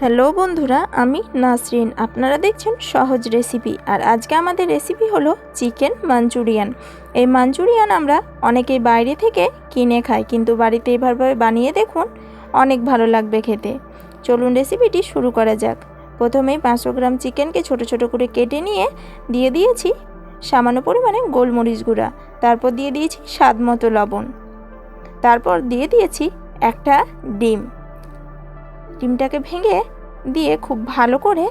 Hello বন্ধুরা, আমি নাসরিন। আপনারা দেখছেন সহজ রেসিপি। আর আজকে আমাদের রেসিপি হলো চিকেন মাঞ্চুরিয়ান। এই মাঞ্চুরিয়ান আমরা অনেকেই বাইরে থেকে কিনে খাই, কিন্তু বাড়িতে এভাবে বানিয়ে দেখুন, অনেক ভালো লাগবে খেতে। চলুন রেসিপিটি শুরু করা যাক। প্রথমেই পাঁচশো গ্রাম চিকেনকে ছোট ছোট করে কেটে নিয়ে দিয়ে দিয়েছি সামান্য পরিমাণে গোলমরিচ গুঁড়া। তারপর দিয়ে দিয়েছি স্বাদ মতো লবণ। তারপর দিয়ে দিয়েছি একটা ডিম। ডিমটাকে ভেঙে দিয়ে খুব ভালো করে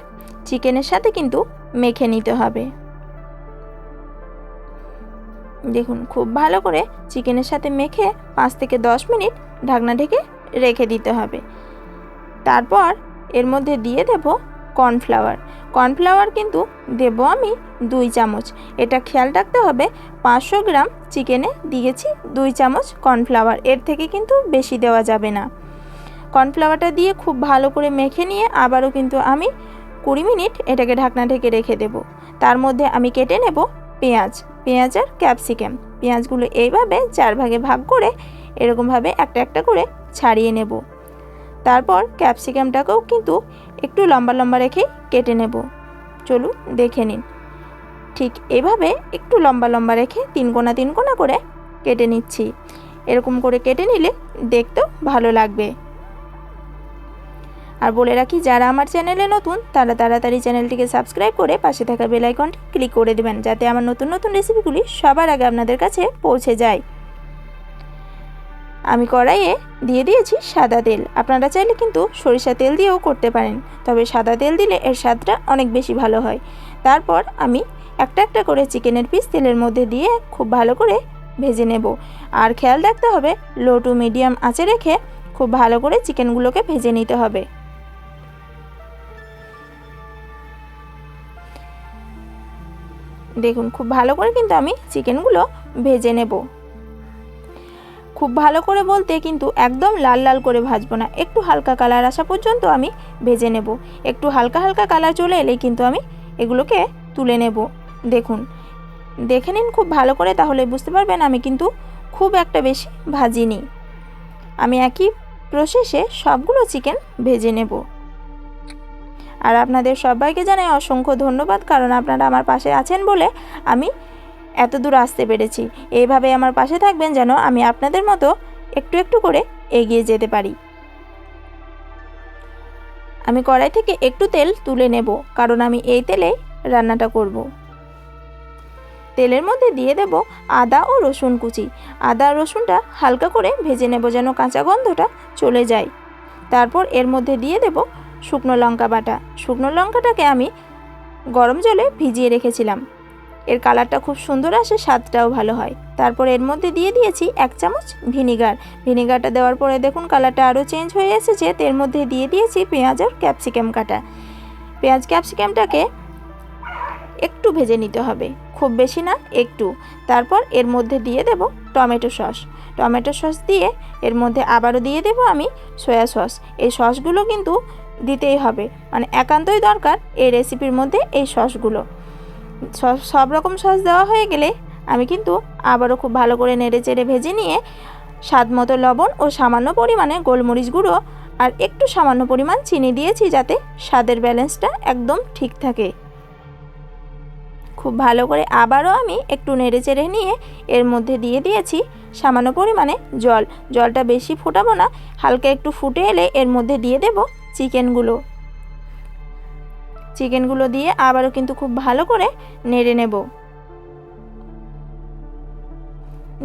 চিকেনের সাথে কিন্তু মেখে নিতে হবে। দেখুন, খুব ভালো করে চিকেনের সাথে মেখে পাঁচ থেকে দশ মিনিট ঢাকনা ঢেকে রেখে দিতে হবে। তারপর এর মধ্যে দিয়ে দেব কর্নফ্লাওয়ার। কর্নফ্লাওয়ার কিন্তু দেব আমি দুই চামচ। এটা খেয়াল রাখতে হবে, পাঁচশো গ্রাম চিকেনে দিয়েছি দুই চামচ কর্নফ্লাওয়ার। এর থেকে কিন্তু বেশি দেওয়া যাবে না। কর্নফ্লাওয়ারটা দিয়ে খুব ভালো করে মেখে নিয়ে আবারও কিন্তু আমি কুড়ি মিনিট এটাকে ঢাকনা ঢেকে রেখে দেব। তার মধ্যে আমি কেটে নেব পেঁয়াজ। পেঁয়াজ আর ক্যাপসিকাম। পেঁয়াজগুলো এইভাবে চার ভাগে ভাগ করে এরকমভাবে একটা একটা করে ছাড়িয়ে নেব। তারপর ক্যাপসিকামটাকেও কিন্তু একটু লম্বা লম্বা রেখে কেটে নেব। চলুন দেখে নিন। ঠিক এভাবে একটু লম্বা লম্বা রেখে তিন কোনা তিন কোনা করে কেটে নিচ্ছি। এরকম করে কেটে নিলে দেখতেও ভালো লাগবে। আর বলে রাখি, যারা আমার চ্যানেলে নতুন, তারা তাড়াতাড়ি চ্যানেলটিকে সাবস্ক্রাইব করে পাশে থাকা বেল আইকনটি ক্লিক করে দেবেন, যাতে আমার নতুন নতুন রেসিপিগুলি সবার আগে আপনাদের কাছে পৌঁছে যায়। আমি কড়াইয়ে দিয়ে দিয়েছি সাদা তেল। আপনারা চাইলে কিন্তু সরিষা তেল দিয়েও করতে পারেন, তবে সাদা তেল দিলে এর স্বাদটা অনেক বেশি ভালো হয়। তারপর আমি একটা একটা করে চিকেনের পিস তেলের মধ্যে দিয়ে খুব ভালো করে ভেজে নেব। আর খেয়াল রাখতে হবে, লো টু মিডিয়াম আঁচে রেখে খুব ভালো করে চিকেনগুলোকে ভেজে নিতে হবে। দেখুন, খুব ভালো করে কিন্তু আমি চিকেনগুলো ভেজে নেব। খুব ভালো করে বলতে কিন্তু একদম লাল লাল করে ভাজবো না। একটু হালকা কালার আসা পর্যন্ত আমি ভেজে নেব। একটু হালকা হালকা কালার চলে এলেই কিন্তু আমি এগুলোকে তুলে নেব। দেখুন, দেখে নিন খুব ভালো করে তাহলে বুঝতে পারবেন আমি কিন্তু খুব একটা বেশি ভাজিনি। আমি একই প্রসেসে সবগুলো চিকেন ভেজে নেব। আর আপনাদের সবাইকে জানাই অসংখ্য ধন্যবাদ, কারণ আপনারা আমার পাশে আছেন বলে আমি এত দূর আসতে পেরেছি। এইভাবে আমার পাশে থাকবেন যেন আমি আপনাদের মতো একটু একটু করে এগিয়ে যেতে পারি। আমি কড়াই থেকে একটু তেল তুলে নেব, কারণ আমি এই তেলেই রান্নাটা করব। তেলের মধ্যে দিয়ে দেব আদা ও রসুন কুচি। আদা রসুনটা হালকা করে ভেজে নেব যেন কাঁচা গন্ধটা চলে যায়। তারপর এর মধ্যে দিয়ে দেব শুকনো লঙ্কা বাটা। শুকনো লঙ্কাটাকে আমি গরম জলে ভিজিয়ে রেখেছিলাম। এর কালারটা খুব সুন্দর আসে, স্বাদটাও ভালো হয়। তারপর এর মধ্যে দিয়ে দিয়েছি এক চামচ ভিনিগার। ভিনিগারটা দেওয়ার পরে দেখুন কালারটা আরও চেঞ্জ হয়ে এসেছে। এর মধ্যে দিয়ে দিয়েছি পেঁয়াজ আর ক্যাপসিকাম কাটা। পেঁয়াজ ক্যাপসিকামটাকে একটু ভেজে নিতে হবে, খুব বেশি না, একটু। তারপর এর মধ্যে দিয়ে দেব টমেটো সস। টমেটো সস দিয়ে এর মধ্যে আবারও দিয়ে দেব আমি সয়া সস। এই সসগুলো কিন্তু দিতেই হবে। মানে একান্তই দরকার এই রেসিপির মধ্যে এই সসগুলো। সব রকম সস দেওয়া হয়ে গেলে আমি কিন্তু আবারও খুব ভালো করে নেড়ে চেড়ে ভেজে নিয়ে স্বাদ মতো লবণ ও সামান্য পরিমাণে গোলমরিচ গুঁড়ো আর একটু সামান্য পরিমাণ চিনি দিয়েছি যাতে স্বাদের ব্যালেন্সটা একদম ঠিক থাকে। খুব ভালো করে আবারও আমি একটু নেড়ে চেড়ে নিয়ে এর মধ্যে দিয়ে দিয়েছি সামান্য পরিমাণে জল। জলটা বেশি ফুটাবো না, হালকা একটু ফুটে এলে এর মধ্যে দিয়ে দেব চিকেনগুলো। চিকেনগুলো দিয়ে আবারও কিন্তু খুব ভালো করে নেড়ে নেব।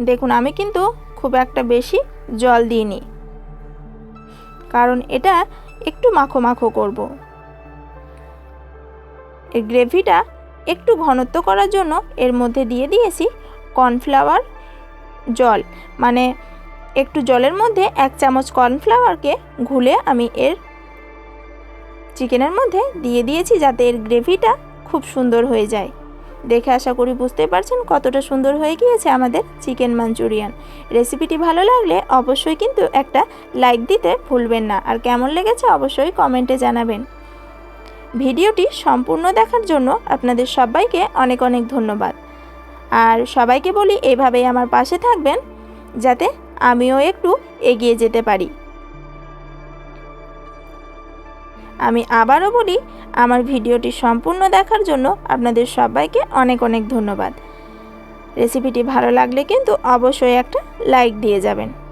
দেখুন, আমি কিন্তু খুব একটা বেশি জল দিইনি। কারণ এটা একটু মাখো মাখো করব। এই গ্রেভিটা একটু ঘনত্ব করার জন্য এর মধ্যে দিয়ে দিয়েছি কর্নফ্লাওয়ার জল। মানে একটু জলের মধ্যে এক চামচ কর্নফ্লাওয়ারকে ঘুলে আমি এর চিকেনের মধ্যে দিয়ে দিয়েছি যাতে এর গ্রেভিটা খুব সুন্দর হয়ে যায়। দেখে আশা করি বুঝতে পারছেন কতটা সুন্দর হয়ে গিয়েছে আমাদের চিকেন মাঞ্চুরিয়ান। রেসিপিটি ভালো লাগলে অবশ্যই কিন্তু একটা লাইক দিতে ভুলবেন না। আর কেমন লেগেছে অবশ্যই কমেন্টে জানাবেন। ভিডিওটি সম্পূর্ণ দেখার জন্য আপনাদের সবাইকে অনেক অনেক ধন্যবাদ। আর সবাইকে বলি এভাবেই আমার পাশে থাকবেন, যাতে আমিও একটু এগিয়ে যেতে পারি। আমি আবারও বলি, আমার ভিডিওটি সম্পূর্ণ দেখার জন্য আপনাদের সবাইকে অনেক অনেক ধন্যবাদ। রেসিপিটি ভালো লাগলে কিন্তু অবশ্যই একটা লাইক দিয়ে যাবেন।